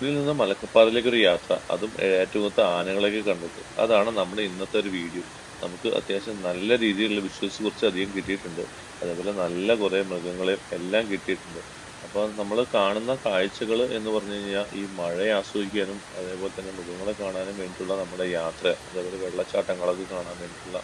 ഇതിൽ നിന്ന് മലക്കപ്പാറയിലേക്ക് ഒരു യാത്ര. അതും ഏറ്റുമുത്ത ആനകളെയൊക്കെ കണ്ടിട്ട്. അതാണ് നമ്മുടെ ഇന്നത്തെ ഒരു വീഡിയോ. നമുക്ക് അത്യാവശ്യം നല്ല രീതിയിലുള്ള വിഷ്വൽസ് കുറച്ച് അധികം കിട്ടിയിട്ടുണ്ട്. അതേപോലെ നല്ല കുറേ മൃഗങ്ങളെയും എല്ലാം കിട്ടിയിട്ടുണ്ട്. അപ്പോൾ നമ്മൾ കാണുന്ന കാഴ്ചകൾ എന്ന് പറഞ്ഞു കഴിഞ്ഞാൽ ഈ മഴയെ ആസ്വദിക്കാനും അതേപോലെ തന്നെ മൃഗങ്ങളെ കാണാനും വേണ്ടിയിട്ടുള്ള നമ്മുടെ യാത്ര അതേപോലെ വെള്ളച്ചാട്ടങ്ങളൊക്കെ കാണാൻ വേണ്ടിയിട്ടുള്ള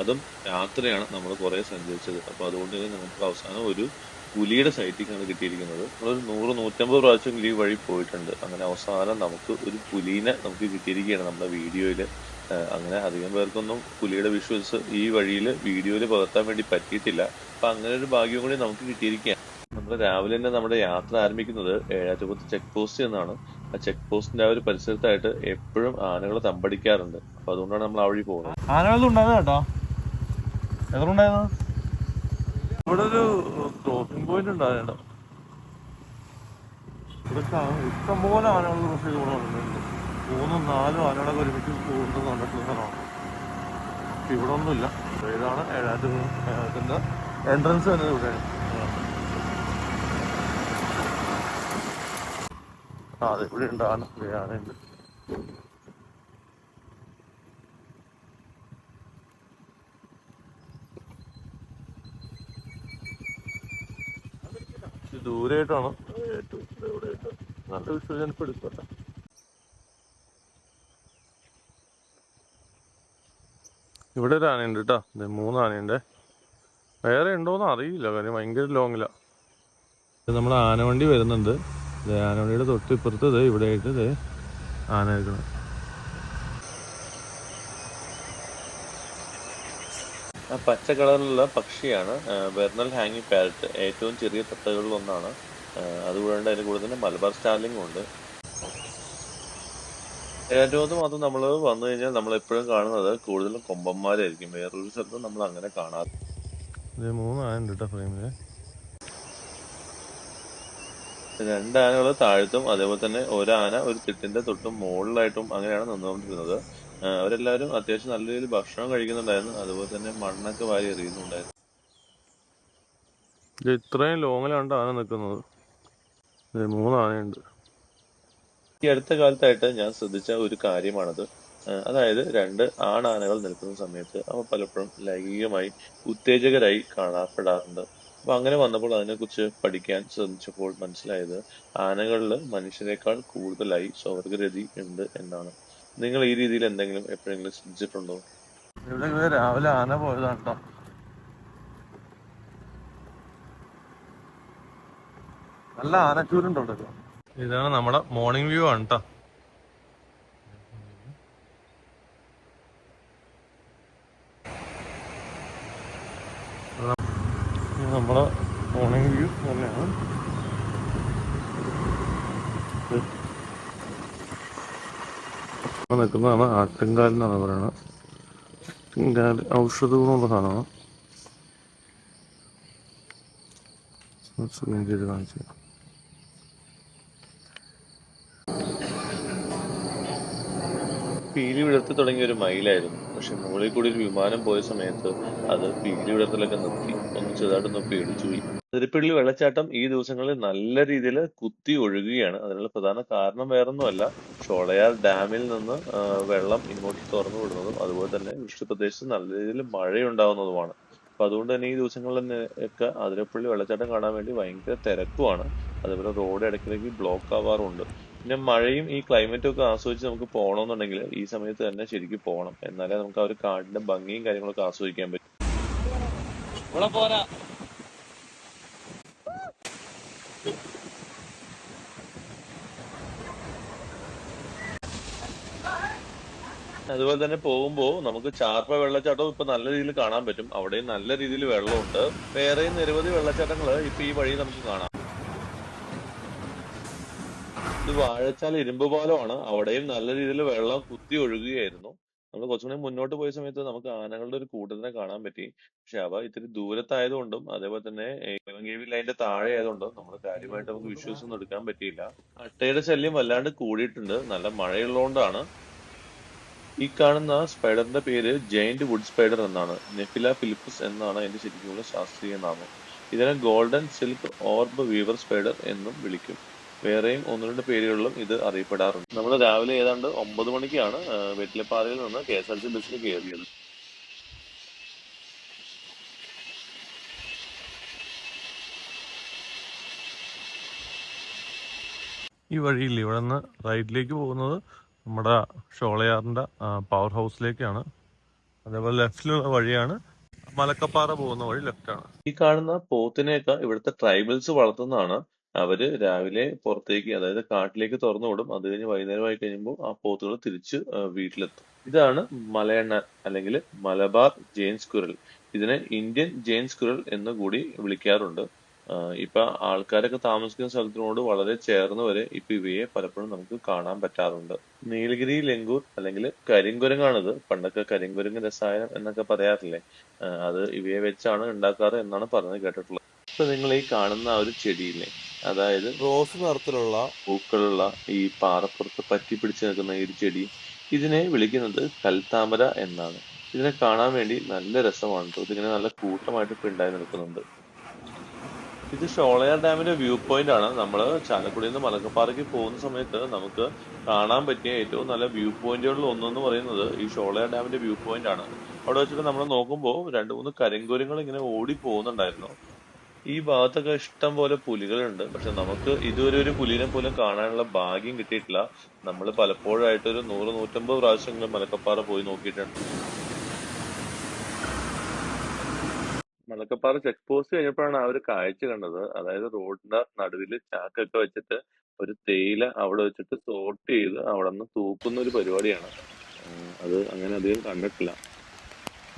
അതും യാത്രയാണ് നമ്മൾ കുറേ സഞ്ചരിച്ചത്. അപ്പോൾ അതുകൊണ്ട് തന്നെ നമുക്ക് അവസാനം ഒരു പുലിയുടെ സൈറ്റിക്കാണ് കിട്ടിയിരിക്കുന്നത്. നമ്മളൊരു നൂറ് നൂറ്റമ്പത് പ്രാവശ്യം ഈ വഴി പോയിട്ടുണ്ട്. അങ്ങനെ അവസാനം നമുക്ക് ഒരു പുലീനെ നമുക്ക് കിട്ടിയിരിക്കുകയാണ് നമ്മുടെ വീഡിയോയിൽ അങ്ങനെ അധികം പേർക്കൊന്നും പുലിയുടെ വിഷ്വൽസ് ഈ വഴിയിൽ വീഡിയോയിൽ പകർത്താൻ വേണ്ടി പറ്റിയിട്ടില്ല. അപ്പൊ അങ്ങനെ ഒരു ഭാഗ്യം കൂടി നമുക്ക് കിട്ടിയിരിക്കുകയാണ്. നമ്മൾ രാവിലെ തന്നെ നമ്മുടെ യാത്ര ആരംഭിക്കുന്നത് ഏഴാറ്റുപത്ത് ചെക്ക് പോസ്റ്റ് എന്നാണ്. ആ ചെക്ക് പോസ്റ്റിന്റെ ആ ഒരു പരിസരത്തായിട്ട് എപ്പോഴും ആനകൾ തമ്പടിക്കാറുണ്ട്. അപ്പൊ അതുകൊണ്ടാണ് നമ്മൾ ആ വഴി പോകുന്നത്. ആനകളൊന്നും ഉണ്ടായിരുന്നു കേട്ടോ? എത്ര ഉണ്ടായിരുന്നു? ഇവിടെ ഒരു ക്രോസിംഗ് പോയിന്റ് ഉണ്ടായിരുന്നു. ഇവിടെ ഇഷ്ടംപോലെ ആനകൾ ക്രോസ് ചെയ്ത് വന്നിട്ടുണ്ട്. മൂന്നും നാലും ആനകളൊക്കെ ഒരുമിച്ച് പോകുന്നത് കണ്ടിട്ടുള്ള സ്ഥലമാണ്. പക്ഷെ ഇവിടെ ഒന്നുമില്ല. ഇതാണ് ഏഴാറ്റത്തിന്റെ എൻട്രൻസ് തന്നെ ഇവിടെ. ആ അതെ ഇവിടെ ഉണ്ട്. ആന ആനയുണ്ട് ഇവിടെയായിട്ട് നല്ല എടുക്കട്ടെ ഇവിടെ ഒരു ആനയുണ്ട് കേട്ടോ. ഇത് മൂന്ന് ആനയുണ്ട്. വേറെ ഉണ്ടോന്ന് അറിയില്ല. കാര്യം ഭയങ്കര ലോങ്ങില്ല നമ്മൾ ആനവണ്ടി വരുന്നുണ്ട്. ആനവണ്ടിയുടെ തൊട്ട് ഇപ്പുറത്ത് ഇത് ഇവിടെ ആയിട്ട് ഇത് ആന നിൽക്കണം പച്ച കളറിലുള്ള പക്ഷിയാണ് ബെർണൽ ഹാങ്ങി പാരറ്റ്. ഏറ്റവും ചെറിയ തത്തകളിൽ ഒന്നാണ് അതുകൂടാണ്ട് അതിന് കൂടെ തന്നെ മലബാർ സ്റ്റാർലിംഗും ഉണ്ട്. ഏറ്റവും മാത്രം നമ്മൾ വന്നു കഴിഞ്ഞാൽ നമ്മൾ എപ്പോഴും കാണുന്നത് കൂടുതലും കൊമ്പന്മാരായിരിക്കും. വേറൊരു സ്ഥലത്തും നമ്മൾ അങ്ങനെ കാണാറ്. ഇത് മൂന്ന് ഉണ്ട് കേട്ടോ ഫ്രെയിമിൽ. രണ്ട് ആനകൾ താഴത്തും അതേപോലെ തന്നെ ഒരു ആന ഒരു തിട്ടിന്റെ തൊട്ടും മുകളിലായിട്ടും അങ്ങനെയാണ് നിന്നുകൊണ്ടിരുന്നത്. അവരെല്ലാവരും അത്യാവശ്യം നല്ല രീതിയിൽ ഭക്ഷണം കഴിക്കുന്നുണ്ടായിരുന്നു. അതുപോലെ തന്നെ മണ്ണൊക്കെ വാരി എറിയുന്നുണ്ടായിരുന്നു. ഇത്രയും ലോങ്ങിലാണ് ആന നിൽക്കുന്നത്? മൂന്ന് ആനയുണ്ട്. ഈ അടുത്ത കാലത്തായിട്ട് ഞാൻ ശ്രദ്ധിച്ച ഒരു കാര്യമാണത്. അതായത് രണ്ട് ആണാനകൾ നിൽക്കുന്ന സമയത്ത് അവ പലപ്പോഴും ലൈംഗികമായി ഉത്തേജകരായി കാണപ്പെടാറുണ്ട്. അപ്പൊ അങ്ങനെ വന്നപ്പോൾ അതിനെക്കുറിച്ച് പഠിക്കാൻ ശ്രമിച്ചപ്പോൾ മനസ്സിലായത് ആനകളിൽ മനുഷ്യരെക്കാൾ കൂടുതലായി സ്വർഗരതി ഉണ്ട് എന്നാണ്. നിങ്ങൾ ഈ രീതിയിൽ എന്തെങ്കിലും എപ്പോഴെങ്കിലും ശ്രദ്ധിച്ചിട്ടുണ്ടോ? ഇവിടെ രാവിലെ ആന പോയതാണ് കേട്ടോ നല്ല ആനച്ചൂരുണ്ടോ ഇതാണ് നമ്മുടെ മോർണിംഗ് വ്യൂ ആണ് കേട്ടോ നമ്മുടെ മോർണിംഗ് വ്യൂ തന്നെയാണ്. ഇപ്പൊ നിൽക്കുന്നതാണ് ആട്ടിൻകാൽ പറയുന്നത്. ആട്ടിൻകാൽ ഔഷധ ഗുണമുള്ള സാധനമാണ് സൂം ചെയ്ത് കാണിച്ചു പീലി വിടർത്തി തുടങ്ങിയ ഒരു മയിലായിരുന്നു. പക്ഷെ മുകളിൽ കൂടി ഒരു വിമാനം പോയ സമയത്ത് അത് പീലി വിടർത്തലൊക്കെ നിർത്തി. ഒന്ന് ചെറുതായിട്ടൊന്ന് പേടിച്ചു പോയി. അതിരപ്പള്ളി വെള്ളച്ചാട്ടം ഈ ദിവസങ്ങളിൽ നല്ല രീതിയിൽ കുത്തി ഒഴുകുകയാണ്. അതിനുള്ള പ്രധാന കാരണം വേറൊന്നുമല്ല. ഷോളയാർ ഡാമിൽ നിന്ന് വെള്ളം ഇങ്ങോട്ട് തുറന്നു വിടുന്നതും അതുപോലെ തന്നെ വൃഷ്ടിപ്രദേശത്ത് നല്ല രീതിയിൽ മഴയുണ്ടാവുന്നതുമാണ്. അപ്പൊ അതുകൊണ്ട് തന്നെ ഈ ദിവസങ്ങളിൽ ഒക്കെ അതിരപ്പള്ളി വെള്ളച്ചാട്ടം കാണാൻ വേണ്ടി ഭയങ്കര തിരക്കുമാണ്. അതേപോലെ റോഡ് ഇടയ്ക്കിടയ്ക്ക് ബ്ലോക്ക് ആവാറുണ്ട്. പിന്നെ മഴയും ഈ ക്ലൈമറ്റും ഒക്കെ ആസ്വദിച്ച് നമുക്ക് പോകണമെന്നുണ്ടെങ്കിൽ ഈ സമയത്ത് തന്നെ ശരിക്കും പോകണം എന്നാലേ നമുക്ക് ആ ഒരു കാടിന്റെ ഭംഗിയും കാര്യങ്ങളൊക്കെ ആസ്വദിക്കാൻ പറ്റും. അതുപോലെ തന്നെ പോകുമ്പോൾ നമുക്ക് ചാർപ്പ വെള്ളച്ചാട്ടവും ഇപ്പൊ നല്ല രീതിയിൽ കാണാൻ പറ്റും. അവിടെയും നല്ല രീതിയിൽ വെള്ളമുണ്ട്. വേറെയും നിരവധി വെള്ളച്ചാട്ടങ്ങൾ ഇപ്പൊ ഈ വഴി നമുക്ക് കാണാം. ഇത് വാഴച്ചാൽ ഇരുമ്പ് പാലമാണ്. അവിടെയും നല്ല രീതിയിൽ വെള്ളം കുത്തി ഒഴുകുകയായിരുന്നു. നമ്മൾ കുറച്ചുകൂടി മുന്നോട്ട് പോയ സമയത്ത് നമുക്ക് ആനകളുടെ ഒരു കൂട്ടത്തിനെ കാണാൻ പറ്റി. പക്ഷെ അവ ഇത്തിരി ദൂരത്തായതുകൊണ്ടും അതേപോലെ തന്നെ കേവി ലൈനിന്റെ താഴെ ആയതുകൊണ്ടും നമ്മൾ കാര്യമായിട്ട് നമുക്ക് വിഷ്വൽസ് ഒന്നും എടുക്കാൻ പറ്റിയില്ല. അട്ടയുടെ ശല്യം വല്ലാണ്ട് കൂടിയിട്ടുണ്ട്. നല്ല മഴയുള്ളതുകൊണ്ടാണ്. ഈ കാണുന്ന സ്പൈഡറിന്റെ പേര് ജെയിന്റ് വുഡ് സ്പൈഡർ എന്നാണ്. നെഫില ഫിലിപ്പസ് എന്നാണ് അതിന്റെ ശരിക്കുമുള്ള ശാസ്ത്രീയ നാമം. ഇതിനെ golden silk orb weaver spider എന്നും വിളിക്കും. വേറെയും ഒന്ന് രണ്ട് പേരുകളിലും ഇത് അറിയപ്പെടാറുണ്ട്. നമ്മൾ രാവിലെ ഏതാണ്ട് ഒമ്പത് മണിക്കാണ് വെറ്റിലപ്പാറയിൽ നിന്ന് K S R T C ബസ്സിൽ കയറിയത്. ഈ വഴിയിൽ ഇവിടെ നിന്ന് റൈറ്റിലേക്ക് പോകുന്നത് നമ്മുടെ ഷോളയാറിന്റെ പവർ ഹൗസിലേക്കാണ് അതേപോലെ ലെഫ്റ്റിലുള്ള വഴിയാണ് മലക്കപ്പാറ പോകുന്ന വഴി ലെഫ്റ്റാണ്. ഈ കാണുന്ന പോത്തിനെയൊക്കെ ഇവിടുത്തെ ട്രൈബൽസ് വളർത്തുന്നതാണ് അവർ രാവിലെ പുറത്തേക്ക് അതായത് കാട്ടിലേക്ക് തുറന്നു വിടും. അത് കഴിഞ്ഞ് വൈകുന്നേരമായി കഴിയുമ്പോൾ ആ പോത്തുകൾ തിരിച്ച് വീട്ടിലെത്തും. ഇതാണ് മലയണ്ണ അല്ലെങ്കിൽ മലബാർ ജെയിൻ കുരൽ ഇതിനെ ഇന്ത്യൻ ജെയിൻ കുരൽ എന്ന് കൂടി വിളിക്കാറുണ്ട്. ഇപ്പൊ ആൾക്കാരൊക്കെ താമസിക്കുന്ന സ്ഥലത്തിനോട് വളരെ ചേർന്ന് വരെ ഇപ്പൊ ഇവയെ പലപ്പോഴും നമുക്ക് കാണാൻ പറ്റാറുണ്ട്. നീലഗിരി ലെങ്കൂർ അല്ലെങ്കിൽ കരിങ്കുരങ്ങാണിത്. പണ്ടൊക്കെ കരിങ്കുരങ്ങ് രസായനം എന്നൊക്കെ പറയാറില്ലേ? അത് ഇവയെ വെച്ചാണ് ഉണ്ടാക്കാറ് എന്നാണ് പറഞ്ഞത് കേട്ടിട്ടുള്ളത്. ഇപ്പൊ നിങ്ങൾ ഈ കാണുന്ന ആ ഒരു ചെടിയില്ലേ അതായത് റോസ് നിറത്തിലുള്ള പൂക്കളുള്ള ഈ പാറപ്പുറത്ത് പറ്റി പിടിച്ചു നിൽക്കുന്ന ഈ ഒരു ചെടി ഇതിനെ വിളിക്കുന്നത് കൽത്താമര എന്നാണ്. ഇതിനെ കാണാൻ വേണ്ടി നല്ല രസമാണ്. ഇതിങ്ങനെ നല്ല കൂട്ടമായിട്ട് പിണ്ടായി നിൽക്കുന്നുണ്ട്. ഇത് ഷോളയാർ ഡാമിന്റെ വ്യൂ പോയിന്റ് ആണ്. നമ്മൾ ചാലക്കുടിയിൽ നിന്ന് മലക്കപ്പാറയ്ക്ക് പോകുന്ന സമയത്ത് നമുക്ക് കാണാൻ പറ്റിയ ഏറ്റവും നല്ല വ്യൂ പോയിന്റുകളിൽ ഒന്നെന്ന് പറയുന്നത് ഈ ഷോളയാർ ഡാമിന്റെ വ്യൂ പോയിന്റ് ആണ്. അവിടെ വെച്ചിട്ട് നമ്മൾ നോക്കുമ്പോൾ രണ്ട് മൂന്ന് കരിങ്കുരങ്ങൾ ഇങ്ങനെ ഓടി പോകുന്നുണ്ടായിരുന്നു. ഈ ഭാഗത്തൊക്കെ ഇഷ്ടം പോലെ പുലികളുണ്ട്. പക്ഷെ നമുക്ക് ഇതുവരെ ഒരു പുലിനെ പോലും കാണാനുള്ള ഭാഗ്യം കിട്ടിയിട്ടില്ല. നമ്മൾ പലപ്പോഴായിട്ട് ഒരു നൂറ് നൂറ്റമ്പത് പ്രാവശ്യങ്ങൾ മലക്കപ്പാറ പോയി നോക്കിയിട്ടുണ്ട്. മലക്കപ്പാറ ചെക്ക് പോസ്റ്റ് കഴിഞ്ഞപ്പോഴാണ് ആ ഒരു കാഴ്ച കണ്ടത്. അതായത് റോഡിന്റെ നടുവിൽ ചാക്കൊക്കെ വെച്ചിട്ട് ഒരു തേയില അവിടെ വെച്ചിട്ട് സോർട്ട് ചെയ്ത് അവിടെ നിന്ന് തൂക്കുന്ന ഒരു പരിപാടിയാണ്. അത് അങ്ങനെ അധികം കണ്ടിട്ടില്ല.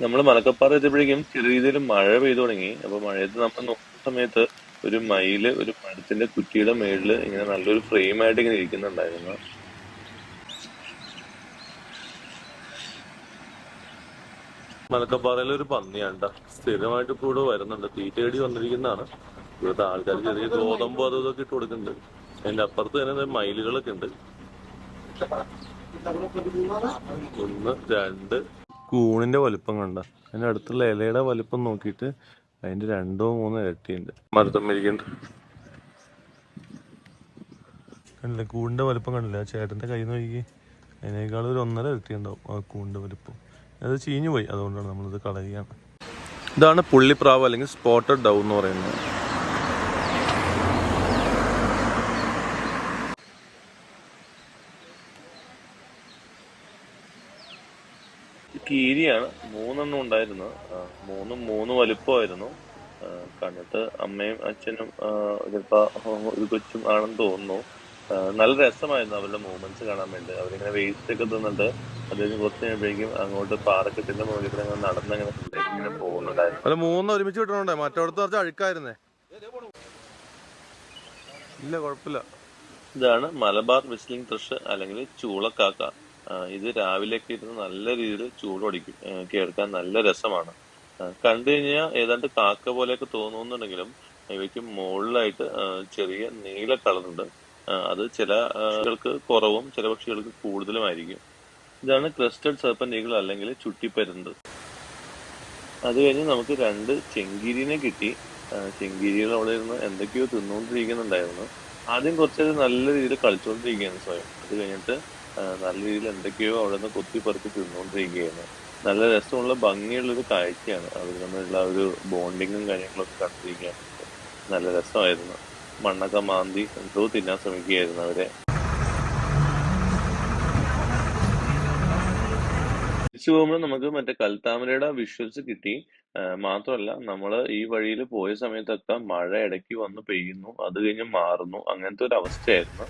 നമ്മൾ മലക്കപ്പാറ എത്തിയപ്പോഴേക്കും ചെറിയ രീതിയിൽ മഴ പെയ്തു തുടങ്ങി. അപ്പൊ മഴയത്ത് നമ്മൾ സമയത്ത് ഒരു മയിൽ ഒരു മരത്തിന്റെ കുറ്റിയുടെ മേളിൽ ഇങ്ങനെ നല്ലൊരു ഫ്രെയിം ആയിട്ട് ഇങ്ങനെ ഇരിക്കുന്നുണ്ടായിരുന്നു. മലക്കപ്പാറയിൽ ഒരു പന്നിയാണ് ട്ടോ. സ്ഥിരമായിട്ട് ഇപ്പൊ ഇവിടെ വരുന്നുണ്ട്. തീറ്റയടി വന്നിരിക്കുന്നതാണ്. ഇവിടുത്തെ ആൾക്കാർ ചെറിയ ഗോതമ്പ് അതും ഇതൊക്കെ ഇട്ട് കൊടുക്കുന്നുണ്ട്. അതിന്റെ അപ്പുറത്ത് തന്നെ മയിലുകളൊക്കെ ഉണ്ട്. ഒന്ന് രണ്ട്. കൂണിന്റെ വലിപ്പം കണ്ട. അതിന്റെ അടുത്തുള്ള ഇലയുടെ വലിപ്പം നോക്കിയിട്ട് അതിന്റെ രണ്ടോ മൂന്നോ ഇരട്ടിയുണ്ട്. മരത്തമ്മിരിക്കുന്നുണ്ട് കണ്ടില്ലേ കൂണിന്റെ വലിപ്പം കണ്ടില്ല? ആ ചേട്ടന്റെ നിന്ന് ഒഴുകി അതിനേക്കാൾ ഒരു ഒന്നര ഇരട്ടി ഉണ്ടാവും ആ കൂണിന്റെ വലിപ്പം. അത് ചീഞ്ഞു പോയി. അതുകൊണ്ടാണ് നമ്മളിത് കളയുകയാണ്. ഇതാണ് പുള്ളിപ്രാവ് അല്ലെങ്കിൽ സ്പോട്ടഡ് ഡൗ എന്ന് പറയുന്നത്. കീരിയാണ്. മൂന്നെണ്ണം ഉണ്ടായിരുന്നു. മൂന്നും മൂന്ന് വലുപ്പമായിരുന്നു. കണ്ടിട്ട് അമ്മയും അച്ഛനും ചിലപ്പോ ഒരു കൊച്ചും ആണെന്ന് തോന്നുന്നു. നല്ല രസമായിരുന്നു അവരുടെ മൂവ്മെന്റ്സ് കാണാൻ വേണ്ടി. അവരിങ്ങനെ വേസ്റ്റ് ഒക്കെ തിന്നിട്ട് അത് കഴിഞ്ഞ് കുറച്ച് കഴിയുമ്പോഴേക്കും അങ്ങോട്ട് പാറക്കെട്ടിന്റെ മുകളിൽ കൂടെ അങ്ങനെ നടന്നങ്ങനെ ഇങ്ങനെ പോകുന്നുണ്ടായിരുന്നു. അല്ല മൂന്ന് ഒരുമിച്ച് കിട്ടണോണ്ടേ? മറ്റോടത്ത് കുറച്ച് അഴുക്കായിരുന്നേ. ഇല്ല കുഴപ്പമില്ല. ഇതാണ് മലബാർ വിസ്ലിംഗ് ത്രഷ് അല്ലെങ്കിൽ ചൂളക്കാക്ക. ഇത് രാവിലെയൊക്കെ ഇരുന്ന് നല്ല രീതിയിൽ ചൂട് ആ, കേൾക്കാൻ നല്ല രസമാണ്. കണ്ടു കഴിഞ്ഞാൽ ഏതാണ്ട് കാക്ക പോലെയൊക്കെ തോന്നുന്നുണ്ടെങ്കിലും ഇവയ്ക്ക് മുകളിലായിട്ട് ചെറിയ നീല കളറുണ്ട്. അത് ചില പക്ഷികൾക്ക് കുറവും ചില പക്ഷികൾക്ക് കൂടുതലുമായിരിക്കും. ഇതാണ് ക്രസ്റ്റഡ് ഈഗിൾ അല്ലെങ്കിൽ ചുട്ടിപ്പരുന്ത്. അത് കഴിഞ്ഞ് നമുക്ക് രണ്ട് ചെങ്കീരിനെ കിട്ടി. ചെങ്കിരികൾ അവിടെ ഇരുന്ന് എന്തൊക്കെയോ തിന്നുകൊണ്ടിരിക്കുന്നുണ്ടായിരുന്നു. ആദ്യം കുറച്ചത് നല്ല രീതിയിൽ കളിച്ചുകൊണ്ടിരിക്കുകയാണ് സ്വയം. അത് കഴിഞ്ഞിട്ട് നല്ല രീതിയിൽ എന്തൊക്കെയോ അവിടെ നിന്ന് കൊത്തി പറിച്ച് തിന്നുകൊണ്ടിരിക്കുകയാണ്. നല്ല രസമുള്ള ഭംഗിയുള്ള ഒരു കാഴ്ചയാണ്. അവർ തമ്മിലുള്ള ഒരു ബോണ്ടിങ്ങും കാര്യങ്ങളൊക്കെ കണ്ടിരിക്കാൻ നല്ല രസമായിരുന്നു. മണ്ണൊക്കെ മാന്തി എന്തോ തിന്നാൻ ശ്രമിക്കുകയായിരുന്നു അവരെ. തിരിച്ചു പോകുമ്പോൾ നമുക്ക് മറ്റേ കൽത്താമരയുടെ വിഷ്വൽസ് കിട്ടി. മാത്രമല്ല നമ്മൾ ഈ വഴിയിൽ പോയ സമയത്തൊക്കെ മഴ ഇടയ്ക്ക് വന്ന് പെയ്യുന്നു അത് കഴിഞ്ഞ് മാറുന്നു അങ്ങനത്തെ ഒരു അവസ്ഥയായിരുന്നു.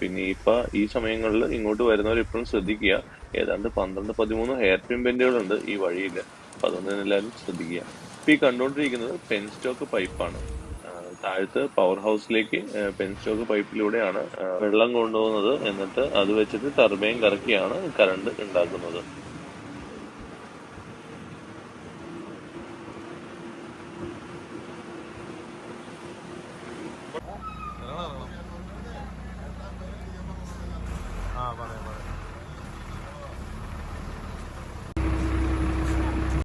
പിന്നെ ഇപ്പൊ ഈ സമയങ്ങളിൽ ഇങ്ങോട്ട് വരുന്നവർ ഇപ്പോഴും ശ്രദ്ധിക്കുക. ഏതാണ്ട് പന്ത്രണ്ട് പതിമൂന്ന് ഹെയർ പിൻ ബെൻഡുകളുണ്ട് ഈ വഴിയിൽ. അപ്പൊ അതൊന്നും എല്ലാവരും ശ്രദ്ധിക്കുക. ഇപ്പൊ ഈ കണ്ടുകൊണ്ടിരിക്കുന്നത് പെൻ സ്റ്റോക്ക് പൈപ്പാണ്. താഴത്തെ പവർ ഹൗസിലേക്ക് പെൻ സ്റ്റോക്ക് പൈപ്പിലൂടെയാണ് വെള്ളം കൊണ്ടുപോകുന്നത്. എന്നിട്ട് അത് വെച്ചിട്ട് ടർബൈൻ കറക്കിയാണ് കറണ്ട് ഉണ്ടാക്കുന്നത് ആ പറയാം പറയാം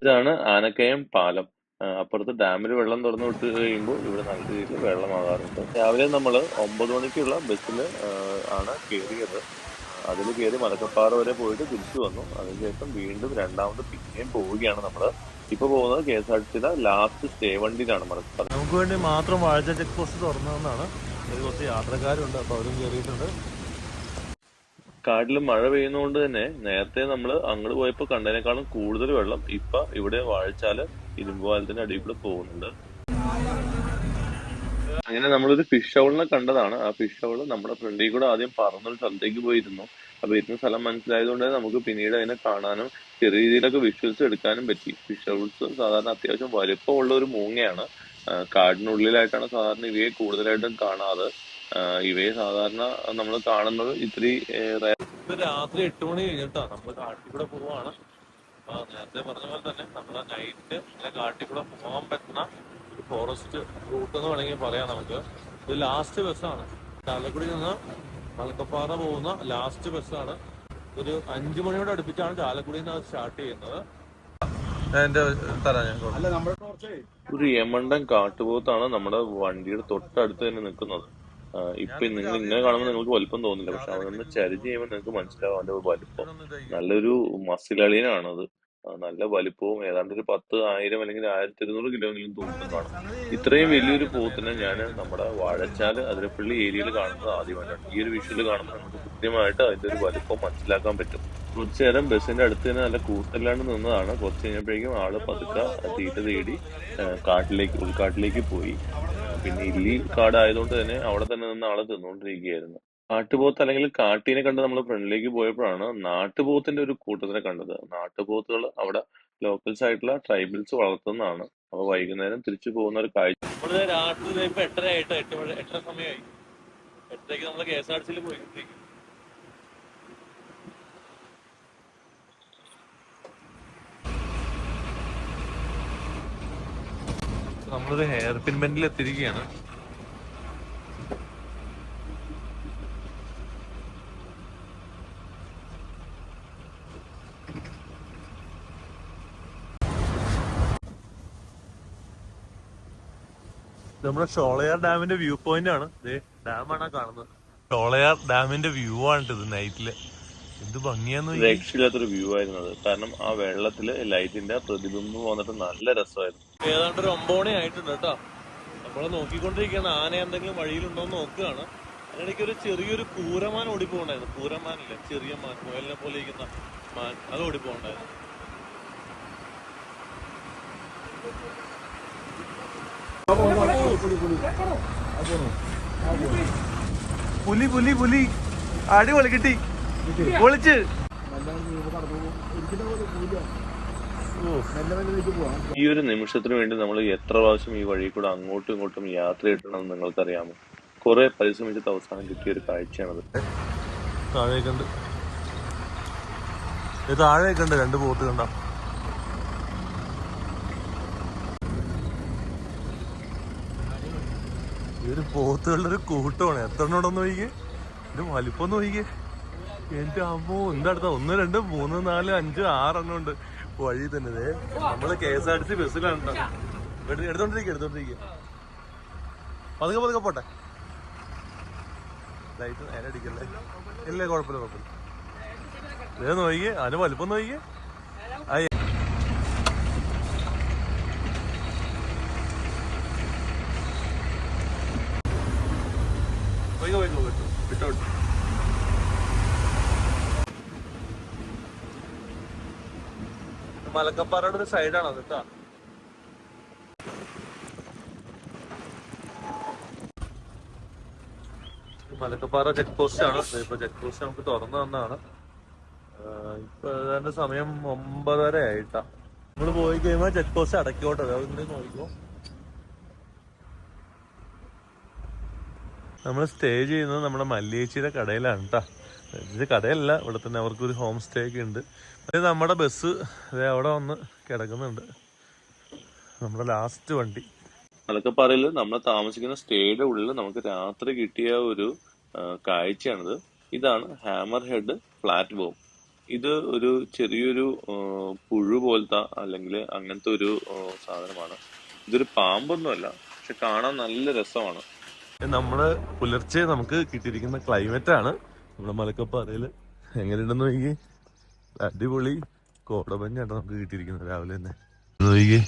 ഇതാണ് ആനക്കയം പാലം. അപ്പുറത്ത് ഡാമിൽ വെള്ളം തുറന്നു വിട്ട് കഴിയുമ്പോൾ ഇവിടെ നല്ല രീതിയിൽ വെള്ളമാകാറുണ്ട്. രാവിലെ നമ്മൾ ഒമ്പത് മണിക്കുള്ള ബസ്സിൽ ആണ് കയറിയത് അതിൽ കയറി മലക്കപ്പാറ വരെ പോയിട്ട് തിരിച്ചു വന്നു. അതിനുശേഷം വീണ്ടും രണ്ടാമത് പിന്നെയും പോവുകയാണ് നമ്മൾ ഇപ്പൊ പോകുന്നത് കെ എസ് ആർ ടി സിയുടെ ലാസ്റ്റ് സ്റ്റേ വണ്ടിയിലാണ് മലക്കപ്പാറ. നമുക്ക് വേണ്ടി മാത്രം വാഴച്ച ചെക്ക് പോസ്റ്റ് തുറന്നതെന്നാണ്. കുറച്ച് യാത്രക്കാരുണ്ട് അപ്പോൾ അവരും കയറിയിട്ടുണ്ട് കാട്ടിൽ മഴ പെയ്യുന്നതുകൊണ്ട് തന്നെ നേരത്തെ നമ്മൾ അങ്ങോട്ട് പോയപ്പോൾ കണ്ടതിനേക്കാളും കൂടുതൽ വെള്ളം ഇപ്പൊ ഇവിടെ വാഴച്ചാൽ ഇരുമ്പ് പാലത്തിന്റെ അടിയിൽ കൂടെ പോകുന്നുണ്ട്. അങ്ങനെ നമ്മളൊരു ഫിഷ് ഹൗളിനെ കണ്ടതാണ്. ആ ഫിഷ് ഹൗൾ നമ്മുടെ ഫ്രണ്ടിൽ കൂടെ ആദ്യം പറന്നൊരു സ്ഥലത്തേക്ക് പോയിരുന്നു. അപ്പൊ ഇരുന്ന സ്ഥലം മനസ്സിലായതുകൊണ്ട് നമുക്ക് പിന്നീട് അതിനെ കാണാനും ചെറിയ രീതിയിലൊക്കെ വിഷ്വൽസ് എടുക്കാനും പറ്റി. ഫിഷ് ഹൗൾസ് സാധാരണ അത്യാവശ്യം വലുപ്പമുള്ള ഒരു മൂങ്ങയാണ്. കാടിനുള്ളിലായിട്ടാണ് സാധാരണ ഇവയെ കൂടുതലായിട്ടും കാണാറ്. ഇവയെ സാധാരണ നമ്മൾ കാണുന്നത് ഇത്തിരി രാത്രി എട്ട് മണി കഴിഞ്ഞിട്ടാ നമ്മൾ കാട്ടിൽ കൂടെ പോവാണ്. അപ്പൊ നേരത്തെ പറഞ്ഞ പോലെ തന്നെ നമ്മളെ നൈറ്റ് കാട്ടിൽ കൂടെ പോകാൻ പറ്റുന്ന ഒരു ഫോറസ്റ്റ് റൂട്ട് എന്ന് വേണമെങ്കിൽ പറയാം നമുക്ക്. ഇത് ലാസ്റ്റ് ബസ്സാണ് ചാലക്കുടി നിന്ന് മലക്കപ്പാറ പോകുന്ന ലാസ്റ്റ് ബസ്സാണ് ഒരു അഞ്ചു മണിയോട് അടുപ്പിച്ചാണ് ചാലക്കുടിയിൽ നിന്ന് സ്റ്റാർട്ട് ചെയ്യുന്നത്. ഒരു യമണ്ടൻ കാട്ടുപോത്താണ് നമ്മുടെ വണ്ടിയുടെ തൊട്ടടുത്ത് തന്നെ നിൽക്കുന്നത്. ഇപ്പൊ നിങ്ങൾ ഇങ്ങനെ കാണുമ്പോൾ നിങ്ങൾക്ക് വലിപ്പം തോന്നില്ല. പക്ഷെ അതൊന്ന് ചരിഞ്ഞ് ചെയ്യുമ്പോൾ നിങ്ങൾക്ക് മനസ്സിലാവും അവന്റെ വലിപ്പം. നല്ലൊരു മസിലളിയനാണ് അത്. നല്ല വലിപ്പവും ഏതാണ്ട് ഒരു പത്ത് ആയിരം അല്ലെങ്കിൽ ആയിരത്തി ഇരുന്നൂറ് കിലോയെങ്കിലും തൂക്കം കാണും. ഇത്രയും വലിയൊരു പോത്തിനെ ഞാൻ നമ്മുടെ വാഴച്ചാൽ അതിരപ്പള്ളി ഏരിയയിൽ കാണുന്നത് ആദ്യമായിട്ടാണ്. ഈ ഒരു വിഷ്വൽ കാണുമ്പോൾ നമുക്ക് കൃത്യമായിട്ട് അതിന്റെ ഒരു വലിപ്പം മനസ്സിലാക്കാൻ പറ്റും. കുറച്ചു നേരം ബസ്സിന്റെ അടുത്ത് തന്നെ നല്ല കൂട്ടല്ലാണ്ട് നിന്നതാണ്. കുറച്ച് കഴിഞ്ഞപ്പോഴേക്കും ആൾ പതുക്കെ തീറ്റ തേടി കാട്ടിലേക്ക് ഉൾക്കാട്ടിലേക്ക് പോയി. പിന്നെ ഇല്ലി കാടായതുകൊണ്ട് തന്നെ അവിടെ തന്നെ നിന്ന് ആൾ തിന്നുകൊണ്ടിരിക്കുകയായിരുന്നു കാട്ടുപോത്ത് അല്ലെങ്കിൽ കാട്ടിനെ കണ്ട് നമ്മൾ ഫ്രണ്ടിലേക്ക് പോയപ്പോഴാണ് നാട്ടുപോത്തിന്റെ ഒരു കൂട്ടത്തിനെ കണ്ടത്. നാട്ടുപോത്തുകൾ അവിടെ ലോക്കൽസ് ആയിട്ടുള്ള ട്രൈബൽസ് വളർത്തുന്നതാണ്. അപ്പൊ വൈകുന്നേരം തിരിച്ചു പോകുന്ന ഒരു കാഴ്ച. രാത്രി എട്ടര ആയിട്ട് എട്ടര സമയമായി. എട്ടരയ്ക്ക് നമ്മൾ കെ എസ് ആർ സിയിൽ പോയിക്കൊണ്ടിരിക്കും നമ്മളൊരു ഹെയർ പിൻമെന്റിൽ എത്തിയിരിക്കുകയാണ് നമ്മുടെ ഷോളയാർ ഡാമിന്റെ വ്യൂ പോയിന്റ് ആണ് ഡാമാണ് കാണുന്നത്. ഷോളയാർ ഡാമിന്റെ വ്യൂ ആണ് ഇത് നൈറ്റിൽ എന്ത് ഭംഗിയാന്ന്. രക്ഷയില്ലാത്തൊരു വ്യൂ ആയിരുന്നു അത്. കാരണം ആ വെള്ളത്തിൽ ലൈറ്റിന്റെ പ്രതിബിംബം വന്നിട്ട് നല്ല രസമായിരുന്നു. ഏതാണ്ട് ഒരു ഒമ്പത് മണി ആയിട്ടുണ്ട് കേട്ടോ. നമ്മളെ നോക്കിക്കൊണ്ടിരിക്കുകയാണ്. ആന എന്തെങ്കിലും വഴിയിലുണ്ടോ എന്ന് നോക്കുകയാണ്. അതിനിടയ്ക്ക് ഒരു ചെറിയൊരു കൂരമാൻ ഓടിപ്പോണ്ടായിരുന്നു കൂരമാനില്ലേ ചെറിയ മാൻ മുയലിനെ പോലെ ഇരിക്കുന്ന മാൻ അത് ഓടിപ്പോണ്ടായിരുന്നു പുലി പുലി പുലി. അടിപൊളി കിട്ടി പൊളിച്ച്. ഈ ഒരു നിമിഷത്തിന് വേണ്ടി നമ്മൾ എത്ര പ്രാവശ്യം ഈ വഴി കൂടെ അങ്ങോട്ടും ഇങ്ങോട്ടും യാത്ര ചെയ്തിട്ടുണ്ടെന്ന് നിങ്ങൾക്കറിയാമോ? കുറെ പരിശ്രമിച്ചിട്ട് അവസാനം കിട്ടിയ ഒരു കാഴ്ചയാണത്. താഴേക്കുണ്ട്. താഴേക്കുണ്ട് രണ്ട് പോത്ത് കണ്ടാ. ഈ ഒരു പോത്തുകളുടെ ഒരു കൂട്ടമാണ്. എത്ര എണ്ണം നോക്കിക്കേ? ഇത് വലിപ്പം നോക്കിക്കേ. എന്റെ അമ്മോ എന്താ അടുത്ത ഒന്ന് രണ്ട് മൂന്ന് നാല് അഞ്ച് ആറെണ്ണം ഉണ്ട് വഴി തന്നെ നമ്മൾ K S R T C ബസ്സിലാണ് എടുത്തോണ്ടിരിക്കുക എടുത്തോണ്ടിരിക്കുക പതുക്കെ പതുക്കെ പോട്ടെ. ലൈറ്റ് നേരെ അടിക്കല്ലേ? ഇല്ല കുഴപ്പമില്ല കുഴപ്പമില്ല. ഇതേ നോക്കിയേ അതിന് വലുപ്പം നോക്കിയേ ആയി പോയിക്കോ പോയിക്കോ വിട്ടോ വിട്ടോ വിട്ടോ മലക്കപ്പാറയുടെ ഒരു സൈഡാണ് അത് കേട്ടോ മലക്കപ്പാറ ചെക്ക് പോസ്റ്റ് ആണ്? ഇപ്പൊ ചെക്ക് പോസ്റ്റ് നമുക്ക് തുറന്നു തന്നാണ് ഇപ്പൊ ഏതാണ്ട് സമയം ഒമ്പതര ആയിട്ടാ. നമ്മൾ പോയി കഴിയുമ്പോ ചെക്ക് പോസ്റ്റ് അടക്കോട്ടെ അതൊന്നും നോക്കിക്കോ. നമ്മൾ സ്റ്റേ ചെയ്യുന്നത് നമ്മുടെ മല്ലിയേച്ചിയുടെ കടയിലാണ് കേട്ടോ ഇത് കടയല്ല ഇവിടെ തന്നെ അവർക്കൊരു ഹോം സ്റ്റേ ഒക്കെ ഉണ്ട്. അത് നമ്മുടെ ബസ് അവിടെ വന്ന് കിടക്കുന്നുണ്ട്. നമ്മുടെ ലാസ്റ്റ് വണ്ടി. അതൊക്കെ പറയൽ നമ്മൾ താമസിക്കുന്ന സ്റ്റേയുടെ ഉള്ളിൽ നമുക്ക് രാത്രി കിട്ടിയ ഒരു കാഴ്ചയാണിത്. ഇതാണ് ഹാമർ ഹെഡ് പ്ലാറ്റ്ഫോം ഇത് ഒരു ചെറിയൊരു പുഴു പോലത്തെ അല്ലെങ്കിൽ അങ്ങനത്തെ ഒരു സാധനമാണ്. ഇതൊരു പാമ്പൊന്നുമല്ല പക്ഷെ കാണാൻ നല്ല രസമാണ്. നമ്മൾ പുലർച്ചെ നമുക്ക് കിട്ടിയിരിക്കുന്ന ക്ലൈമറ്റ് ആണ്. നമ്മുടെ മലക്കപ്പാറയിൽ എങ്ങനെയുണ്ടെന്ന് നോക്കി അടിപൊളി കോടമഞ്ഞാണ് നമുക്ക് കിട്ടിയിരിക്കുന്നത് രാവിലെ തന്നെ. നോക്കി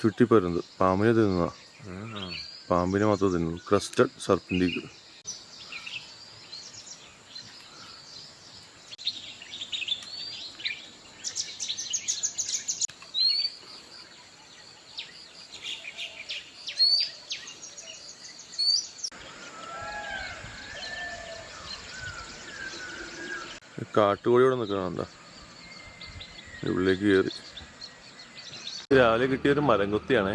ചുട്ടിപ്പരുന്നത്. പാമ്പിനെ തിന്നുക പാമ്പിനെ മാത്രം തിന്നുന്നു. ക്രസ്റ്റഡ് സർപ്പന്റീക്ക് കാട്ടുകോഴി ഇവിടെ നിൽക്കണം എന്താ? ഉള്ളിലേക്ക് കയറി. രാവിലെ കിട്ടിയൊരു മരം കുത്തിയാണേ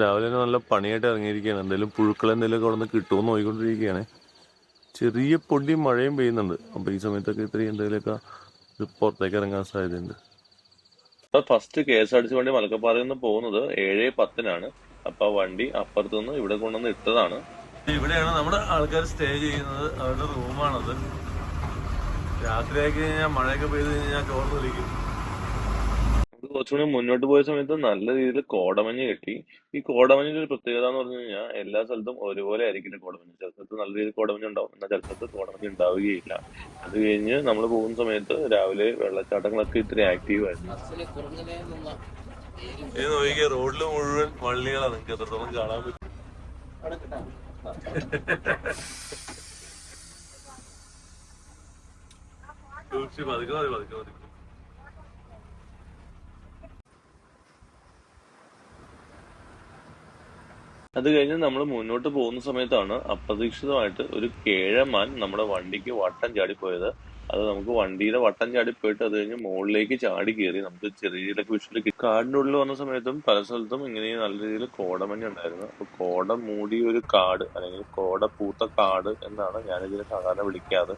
രാവിലെ തന്നെ നല്ല പണിയായിട്ട് ഇറങ്ങിയിരിക്കുകയാണ്. എന്തെങ്കിലും പുഴുക്കൾ എന്തെങ്കിലും അവിടെ നിന്ന് കിട്ടുമോ എന്ന് നോക്കിക്കൊണ്ടിരിക്കുകയാണ് ചെറിയ പൊടി മഴയും പെയ്യുന്നുണ്ട്. അപ്പൊ ഈ സമയത്തൊക്കെ ഇത്രയും എന്തെങ്കിലുമൊക്കെ പുറത്തേക്ക് ഇറങ്ങാൻ സാധ്യതയുണ്ട്. First K S R T C വണ്ടി മലക്കപ്പാറയിൽ നിന്ന് പോകുന്നത് ഏഴ് പത്തിനാണ്. അപ്പൊ വണ്ടി അപ്പുറത്തുനിന്ന് ഇവിടെ കൊണ്ടുവന്ന് ഇട്ടതാണ്. ഇവിടെയാണ് നമ്മുടെ ആൾക്കാർ സ്റ്റേ ചെയ്യുന്നത്. അവരുടെ റൂമാണത്. രാത്രിയാക്കി കഴിഞ്ഞാൽ മഴയൊക്കെ പെയ്ത് കഴിഞ്ഞാൽ ചോർന്ന് വിളിക്കും കുറച്ചുകൂടി മുന്നോട്ട് പോയ സമയത്ത് നല്ല രീതിയിൽ കോടമഞ്ഞ് കിട്ടി. ഈ കോടമഞ്ഞിന്റെ ഒരു പ്രത്യേകത എന്ന് പറഞ്ഞു കഴിഞ്ഞാൽ എല്ലാ സ്ഥലത്തും ഒരുപോലെ ആയിരിക്കില്ല കോടമഞ്ഞ്. ചില സ്ഥലത്ത് നല്ല രീതിയിൽ കോടമഞ്ഞ് ഉണ്ടാവും. എന്നാൽ ചില സ്ഥലത്ത് കോടമഞ്ഞ് ഉണ്ടാവുകയില്ല. അത് കഴിഞ്ഞ് നമ്മൾ പോകുന്ന സമയത്ത് രാവിലെ വെള്ളച്ചാട്ടങ്ങളൊക്കെ ഇത്തിരി ആക്റ്റീവ് ആയിരുന്നു. ഇത് നോക്കിയ റോഡിൽ മുഴുവൻ വള്ളികളാണ് നിങ്ങൾക്ക് എത്രത്തോളം കാണാൻ പറ്റും. അത് കഴിഞ്ഞ് നമ്മൾ മുന്നോട്ട് പോകുന്ന സമയത്താണ് അപ്രതീക്ഷിതമായിട്ട് ഒരു കേഴമാൻ നമ്മുടെ വണ്ടിക്ക് വട്ടം ചാടിപ്പോയത്. അത് നമുക്ക് വണ്ടിയുടെ വട്ടം ചാടി പോയിട്ട് അത് കഴിഞ്ഞ് മുകളിലേക്ക് ചാടി കയറി നമുക്ക് ചെറിയ രീതിയിലൊക്കെ വിഷുവിൽ കാടിന്റെ ഉള്ളിൽ വന്ന സമയത്തും പല സ്ഥലത്തും ഇങ്ങനെ നല്ല രീതിയിൽ കോടമഞ്ഞ് ഉണ്ടായിരുന്നു. അപ്പൊ കോട മൂടിയ ഒരു കാട് അല്ലെങ്കിൽ കോട പൂത്ത കാട് എന്നാണ് ഞാനിതിനെ സാധാരണ വിളിക്കാറ്.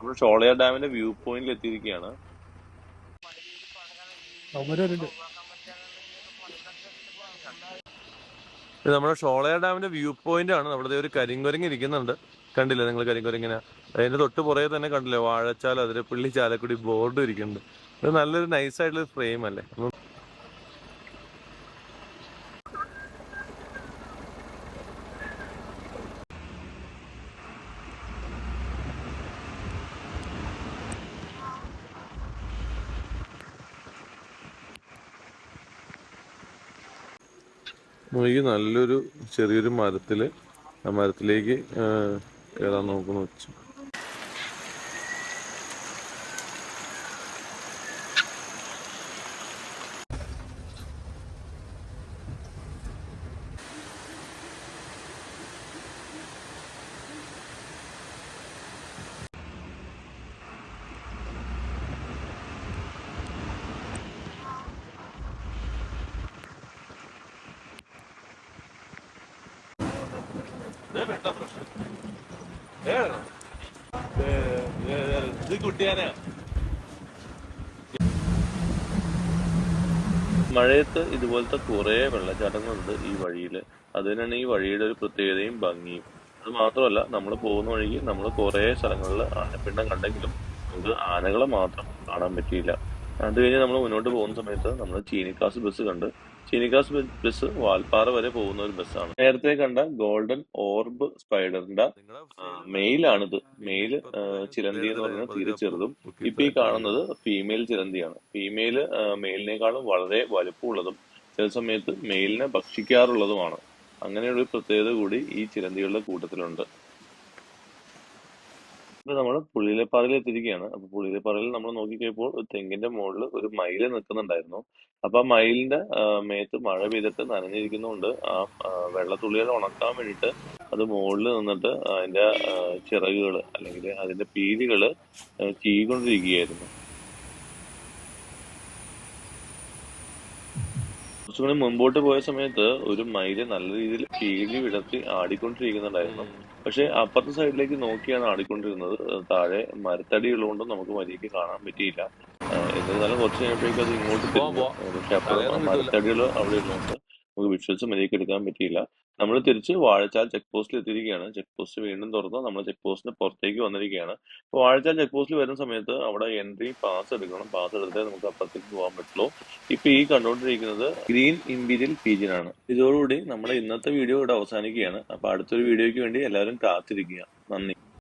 നമ്മൾ ഷോളയാർ ഡാമിന്റെ വ്യൂ പോയിന്റിൽ എത്തിയിരിക്കുകയാണ്. നമ്മുടെ ഷോളയാർ ഡാമിന്റെ വ്യൂ പോയിന്റ് ആണ് നമ്മുടെ ഒരു കരിങ്കുരങ്ങ് ഇരിക്കുന്നുണ്ട്. കണ്ടില്ലേ നിങ്ങൾ കരിങ്കുരങ്ങിനെ അതിന്റെ തൊട്ട് പുറകെ തന്നെ കണ്ടില്ലേ? വാഴച്ചാൽ അതിരപ്പള്ളി ചാലക്കുടി ബോർഡ് ഇരിക്കുന്നുണ്ട്. ഇത് നല്ലൊരു നൈസ് ആയിട്ടുള്ള ഫ്രെയിം അല്ലേ? നല്ലൊരു ചെറിയൊരു മരത്തിൽ ആ മരത്തിലേക്ക് Yalan olduğunu için. Değil mi? മഴയത്ത് ഇതുപോലത്തെ കുറെ വെള്ളച്ചാട്ടങ്ങളുണ്ട് ഈ വഴിയിൽ അത് തന്നെയാണ് ഈ വഴിയുടെ ഒരു പ്രത്യേകതയും ഭംഗിയും. അത് മാത്രമല്ല നമ്മൾ പോകുന്ന വഴിക്ക് നമ്മൾ കുറെ സ്ഥലങ്ങളിൽ ആനപ്പിണ്ടം കണ്ടെങ്കിലും നമുക്ക് ആനകളെ മാത്രം കാണാൻ പറ്റിയില്ല. അത് കഴിഞ്ഞ് നമ്മൾ മുന്നോട്ട് പോകുന്ന സമയത്ത് നമ്മൾ ചീനിക്കാസ് ബസ് കണ്ട് ചീനിക്കാസ് ബ- ബസ് വാൽപ്പാറ വരെ പോകുന്ന ഒരു ബസ്സാണ് നേരത്തെ കണ്ട ഗോൾഡൻ ഓർബ് സ്പൈഡറിന്റെ മെയിലാണിത് മെയിൽ ചിലന്തി എന്ന് പറയുന്നത് തീരെ ചെറുതും. ഇപ്പൊ ഈ കാണുന്നത് ഫീമെയിൽ ചിലന്തിയാണ് ഫീമെയിൽ മെയിലിനേക്കാളും വളരെ വലുപ്പമുള്ളതും ചില സമയത്ത് മെയിലിനെ ഭക്ഷിക്കാറുള്ളതുമാണ്. അങ്ങനെയുള്ള ഒരു പ്രത്യേകത കൂടി ഈ ചിലന്തികളുടെ കൂട്ടത്തിലുണ്ട്. ഇപ്പൊ നമ്മൾ പുള്ളിയിലെപ്പാറയിൽ എത്തിയിരിക്കുകയാണ്. അപ്പൊ പുള്ളിയിലെപ്പാറയിൽ നമ്മൾ നോക്കിക്കഴിപ്പോൾ തെങ്ങിന്റെ മുകളിൽ ഒരു മയിൽ നിൽക്കുന്നുണ്ടായിരുന്നു. അപ്പൊ ആ മയിലിന്റെ മേത്ത് മഴ പെയ്തിട്ട് നനഞ്ഞിരിക്കുന്നതുകൊണ്ട് ആ വെള്ളത്തുള്ളികൾ ഉണക്കാൻ വേണ്ടിയിട്ട് അത് മുകളിൽ നിന്നിട്ട് അതിന്റെ ചിറകുകൾ അല്ലെങ്കിൽ അതിന്റെ പീലികൾ ആ, ചീകൊണ്ടിരിക്കുകയായിരുന്നു കുറച്ചുകൂടി മുമ്പോട്ട് പോയ സമയത്ത് ഒരു മയിൽ നല്ല രീതിയിൽ കീഴി വിടർത്തി ആടിക്കൊണ്ടിരിക്കുന്നുണ്ടായിരുന്നു. പക്ഷെ അപ്പുറത്തെ സൈഡിലേക്ക് നോക്കിയാണ് ആടിക്കൊണ്ടിരുന്നത്. താഴെ മരത്തടി ഉള്ളതുകൊണ്ട് നമുക്ക് മര്യാദയ്ക്ക് കാണാൻ പറ്റിയില്ല. എന്നിരുന്നാലും കുറച്ച് കഴിഞ്ഞപ്പോഴേക്കും അത് ഇങ്ങോട്ട്. പക്ഷെ അപ്പുറം മരത്തടികൾ അവിടെ ഉള്ളതുകൊണ്ട് നമുക്ക് വിഷ്വൽസ് മര്യാദയ്ക്ക് എടുക്കാൻ പറ്റിയില്ല. നമ്മൾ തിരിച്ച് വാഴച്ചാൽ ചെക്ക് പോസ്റ്റിൽ എത്തിയിരിക്കുകയാണ്. ചെക്ക് പോസ്റ്റ് വീണ്ടും തുറന്ന്. നമ്മൾ ചെക്ക് പോസ്റ്റിന് പുറത്തേക്ക് വന്നിരിക്കുകയാണ്. അപ്പോൾ വാഴച്ചാൽ ചെക്ക് പോസ്റ്റിൽ വരുന്ന സമയത്ത് അവിടെ എൻട്രി പാസ് എടുക്കണം. പാസ് എടുത്തേ നമുക്ക് അപ്പുറത്തേക്ക് പോകാൻ പറ്റുള്ളൂ. ഇപ്പൊ ഈ കണ്ടുകൊണ്ടിരിക്കുന്നത് ഗ്രീൻ ഇമ്പീരിയൽ പീജിനാണ് ആണ് ഇതോടുകൂടി നമ്മുടെ ഇന്നത്തെ വീഡിയോ ഇവിടെ അവസാനിക്കുകയാണ്. അപ്പൊ അടുത്തൊരു വീഡിയോയ്ക്ക് വേണ്ടി എല്ലാവരും കാത്തിരിക്കുക. നന്ദി.